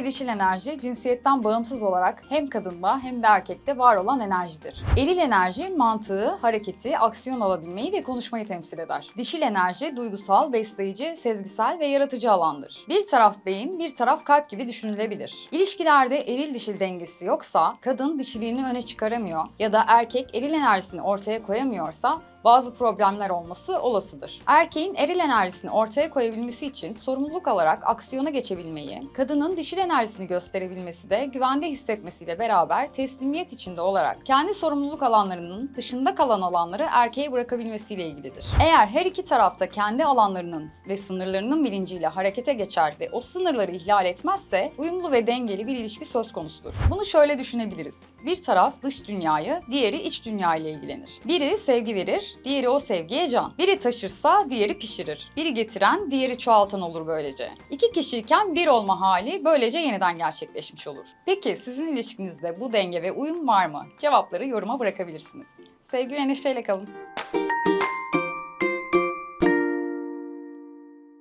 ve dişil enerji cinsiyetten bağımsız olarak hem kadında hem de erkekte var olan enerjidir. Eril enerji mantığı, hareketi, aksiyon alabilmeyi ve konuşmayı temsil eder. Dişil enerji duygusal, besleyici, sezgisel ve yaratıcı alandır. Bir taraf beyin, bir taraf kalp gibi düşünülebilir. İlişkilerde eril dişil dengesi yoksa, kadın dişiliğini öne çıkaramıyor ya da erkek eril enerjisini ortaya koyamıyorsa bazı problemler olması olasıdır. Erkeğin eril enerjisini ortaya koyabilmesi için sorumluluk alarak aksiyona geçebilmeyi, kadının dişil enerjisini gösterebilmesi de güvende hissetmesiyle beraber teslimiyet içinde olarak kendi sorumluluk alanlarının dışında kalan alanları erkeğe bırakabilmesiyle ilgilidir. Eğer her iki tarafta kendi alanlarının ve sınırlarının bilinciyle harekete geçer ve o sınırları ihlal etmezse uyumlu ve dengeli bir ilişki söz konusudur. Bunu şöyle düşünebiliriz. Bir taraf dış dünyayı, diğeri iç dünya ile ilgilenir. Biri sevgi verir, diğeri o sevgiye can. Biri taşırsa diğeri pişirir. Biri getiren, diğeri çoğaltan olur böylece. İki kişiyken bir olma hali böylece yeniden gerçekleşmiş olur. Peki sizin ilişkinizde bu denge ve uyum var mı? Cevapları yoruma bırakabilirsiniz. Sevgi ve neşeyle kalın.